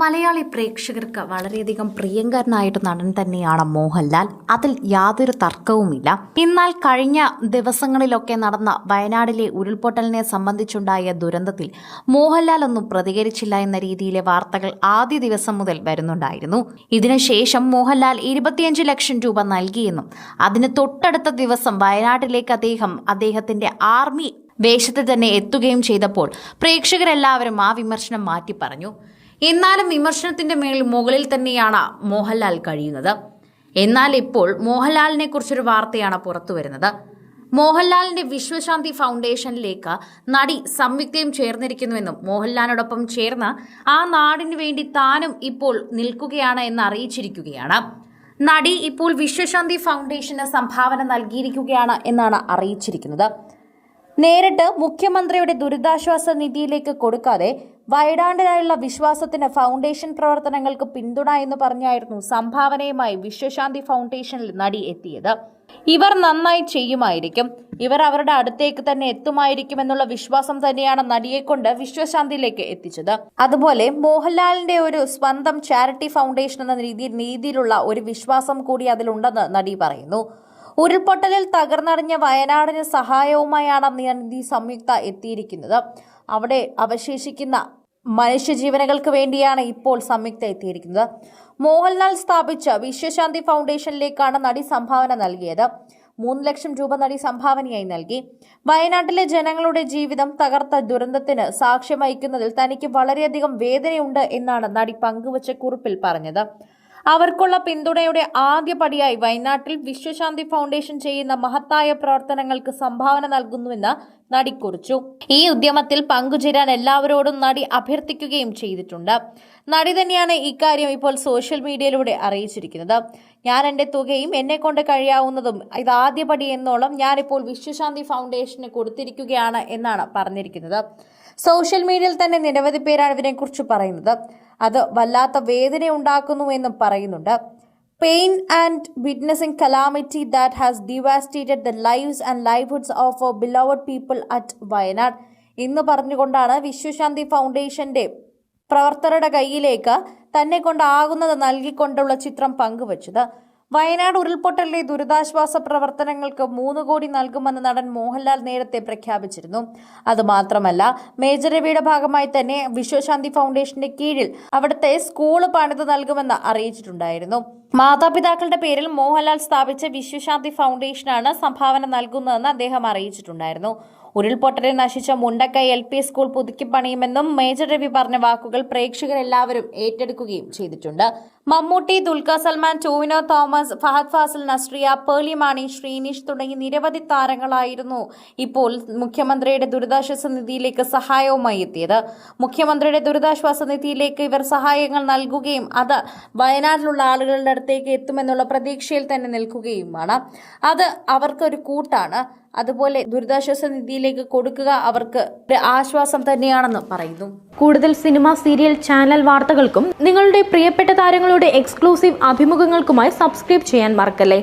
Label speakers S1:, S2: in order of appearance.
S1: മലയാളി പ്രേക്ഷകർക്ക് വളരെയധികം പ്രിയങ്കരനായിട്ട് നടൻ തന്നെയാണ് മോഹൻലാൽ. അതിൽ യാതൊരു തർക്കവുമില്ല. എന്നാൽ കഴിഞ്ഞ ദിവസങ്ങളിലൊക്കെ നടന്ന വയനാടിലെ ഉരുൾപൊട്ടലിനെ സംബന്ധിച്ചുണ്ടായ ദുരന്തത്തിൽ മോഹൻലാൽ ഒന്നും പ്രതികരിച്ചില്ല എന്ന രീതിയിലെ വാർത്തകൾ ആദ്യ ദിവസം മുതൽ വരുന്നുണ്ടായിരുന്നു. ഇതിനുശേഷം മോഹൻലാൽ ഇരുപത്തിയഞ്ച് ലക്ഷം രൂപ നൽകിയെന്നും അതിന് തൊട്ടടുത്ത ദിവസം വയനാട്ടിലേക്ക് അദ്ദേഹം അദ്ദേഹത്തിന്റെ ആർമി വേഷത്തിൽ തന്നെ എത്തുകയും ചെയ്തപ്പോൾ പ്രേക്ഷകരെല്ലാവരും ആ വിമർശനം മാറ്റി പറഞ്ഞു എന്നാലും വിമർശനത്തിന്റെ മേൽ മുകളിൽ തന്നെയാണ് മോഹൻലാൽ കഴിയുന്നത്. എന്നാൽ ഇപ്പോൾ മോഹൻലാലിനെ കുറിച്ചൊരു വാർത്തയാണ് പുറത്തു വരുന്നത്. മോഹൻലാലിന്റെ വിശ്വശാന്തി ഫൗണ്ടേഷനിലേക്ക് നടി സംയുക്തയും ചേർന്നിരിക്കുന്നുവെന്നും മോഹൻലാലിനോടൊപ്പം ചേർന്ന് ആ നാടിനു വേണ്ടി താനും ഇപ്പോൾ നിൽക്കുകയാണ് എന്ന് അറിയിച്ചിരിക്കുകയാണ്. നടി ഇപ്പോൾ വിശ്വശാന്തി ഫൗണ്ടേഷന് സംഭാവന നൽകിയിരിക്കുകയാണ് എന്നാണ് അറിയിച്ചിരിക്കുന്നത്. നേരിട്ട് മുഖ്യമന്ത്രിയുടെ ദുരിതാശ്വാസ നിധിയിലേക്ക് കൊടുക്കാതെ വയനാടിനായുള്ള വിശ്വാസത്തിന് ഫൗണ്ടേഷൻ പ്രവർത്തനങ്ങൾക്ക് പിന്തുണ എന്ന് പറഞ്ഞായിരുന്നു സംഭാവനയുമായി വിശ്വശാന്തി ഫൗണ്ടേഷനിൽ നടി എത്തിയത്. ഇവർ നന്നായി ചെയ്യുമായിരിക്കും. ഇവർ അവരുടെ അടുത്തേക്ക് തന്നെ എത്തുമായിരിക്കും എന്നുള്ള വിശ്വാസം തന്നെയാണ് നടിയെ കൊണ്ട് വിശ്വശാന്തിയിലേക്ക് എത്തിച്ചത്. അതുപോലെ മോഹൻലാലിന്റെ ഒരു സ്വന്തം ചാരിറ്റി ഫൗണ്ടേഷൻ എന്ന രീതിയിൽ രീതിയിലുള്ള ഒരു വിശ്വാസം കൂടി അതിലുണ്ടെന്ന് നടി പറയുന്നു. ഉരുൾപൊട്ടലിൽ തകർന്നടിഞ്ഞ വയനാടിന് സഹായവുമായാണ് നിധി സംയുക്ത എത്തിയിരിക്കുന്നത്. അവിടെ അവശേഷിക്കുന്ന മനുഷ്യജീവനുകൾക്ക് വേണ്ടിയാണ് ഇപ്പോൾ സംയുക്ത എത്തിയിരിക്കുന്നത്. മോഹൻലാൽ സ്ഥാപിച്ച വിശ്വശാന്തി ഫൗണ്ടേഷനിലേക്കാണ് നടി സംഭാവന നൽകിയത്. മൂന്ന് ലക്ഷം രൂപ നടി സംഭാവനയായി നൽകി. വയനാട്ടിലെ ജനങ്ങളുടെ ജീവിതം തകർത്ത ദുരന്തത്തിന് സാക്ഷ്യം വഹിക്കുന്നതിൽ തനിക്ക് വളരെയധികം വേദനയുണ്ട് എന്നാണ് നടി പങ്കുവച്ച കുറിപ്പിൽ പറഞ്ഞത്. അവർക്കുള്ള പിന്തുണയുടെ ആദ്യ പടിയായി വയനാട്ടിൽ വിശ്വശാന്തി ഫൗണ്ടേഷൻ ചെയ്യുന്ന മഹത്തായ പ്രവർത്തനങ്ങൾക്ക് സംഭാവന നൽകുന്നുവെന്ന് നടി കുറിച്ചു. ഈ ഉദ്യമത്തിൽ പങ്കുചേരാൻ എല്ലാവരോടും നടി അഭ്യർത്ഥിക്കുകയും ചെയ്തിട്ടുണ്ട്. നടി തന്നെയാണ് ഇക്കാര്യം ഇപ്പോൾ സോഷ്യൽ മീഡിയയിലൂടെ അറിയിച്ചിരിക്കുന്നത്. ഞാൻ എന്റെ തുകയും എന്നെ കൊണ്ട് കഴിയാവുന്നതും ഇത് ആദ്യപടി എന്നോളം ഞാനിപ്പോൾ വിശ്വശാന്തി ഫൗണ്ടേഷന് കൊടുത്തിരിക്കുകയാണ് എന്നാണ് പറഞ്ഞിരിക്കുന്നത്. സോഷ്യൽ മീഡിയയിൽ തന്നെ നിരവധി പേരാണ് ഇതിനെക്കുറിച്ച് പറയുന്നത്. അത് വല്ലാത്ത വേദന ഉണ്ടാക്കുന്നു എന്നും പറയുന്നുണ്ട്. Pain and witnessing calamity that has devastated the lives and livelihoods of beloved people at Wayanad എന്ന് പറഞ്ഞുകൊണ്ടാണ് വിശ്വശാന്തി ഫൗണ്ടേഷന്റെ പ്രവർത്തകരുടെ കയ്യിലേക്ക് തന്നെ കൊണ്ടാകുന്നത് നൽകിക്കൊണ്ടുള്ള ചിത്രം പങ്കുവച്ചത്. വയനാട് ഉരുൾപൊട്ടലിലെ ദുരിതാശ്വാസ പ്രവർത്തനങ്ങൾക്ക് മൂന്ന് കോടി നൽകുമെന്ന് നടൻ മോഹൻലാൽ നേരത്തെ പ്രഖ്യാപിച്ചിരുന്നു. അതുമാത്രമല്ല മേജർ രവിയുടെ ഭാഗമായി തന്നെ വിശ്വശാന്തി ഫൗണ്ടേഷന്റെ കീഴിൽ അവിടുത്തെ സ്കൂൾ പണിത് നൽകുമെന്ന് അറിയിച്ചിട്ടുണ്ടായിരുന്നു. മാതാപിതാക്കളുടെ പേരിൽ മോഹൻലാൽ സ്ഥാപിച്ച വിശ്വശാന്തി ഫൗണ്ടേഷനാണ് സംഭാവന നൽകുന്നതെന്ന് അദ്ദേഹം അറിയിച്ചിട്ടുണ്ടായിരുന്നു. ഉരുൾപൊട്ടലിൽ നശിച്ച മുണ്ടക്കൈ എൽ പി സ്കൂൾ പുതുക്കി പണിയുമെന്നും മേജർ രവി പറഞ്ഞ വാക്കുകൾ പ്രേക്ഷകരെല്ലാവരും ഏറ്റെടുക്കുകയും ചെയ്തിട്ടുണ്ട്. മമ്മൂട്ടി ദുൽഖർ സൽമാൻ ടോവിനോ തോമസ് ഫഹദ് ഫാസിൽ നസ്രിയ പേളി മാണി ശ്രീനിഷ് തുടങ്ങി നിരവധി താരങ്ങളായിരുന്നു ഇപ്പോൾ മുഖ്യമന്ത്രിയുടെ ദുരിതാശ്വാസ നിധിയിലേക്ക് സഹായവുമായി എത്തിയത്. മുഖ്യമന്ത്രിയുടെ ദുരിതാശ്വാസ നിധിയിലേക്ക് ഇവർ സഹായങ്ങൾ നൽകുകയും അത് വയനാട്ടിലുള്ള ആളുകളുടെ അടുത്തേക്ക് എത്തുമെന്നുള്ള പ്രതീക്ഷയിൽ തന്നെ നിൽക്കുകയുമാണ്. അത് അവർക്കൊരു കൂട്ടാണ്. അതുപോലെ ദുരിതാശ്വാസ നിധിയിലേക്ക് കൊടുക്കുക അവർക്ക് ഒരു ആശ്വാസം തന്നെയാണെന്ന് പറയുന്നു.
S2: കൂടുതൽ സിനിമ സീരിയൽ ചാനൽ വാർത്തകൾക്കും നിങ്ങളുടെ പ്രിയപ്പെട്ട താരങ്ങളുടെ എക്സ്ക്ലൂസീവ് അഭിമുഖങ്ങൾക്കുമായി സബ്സ്ക്രൈബ് ചെയ്യാൻ മറക്കല്ലേ?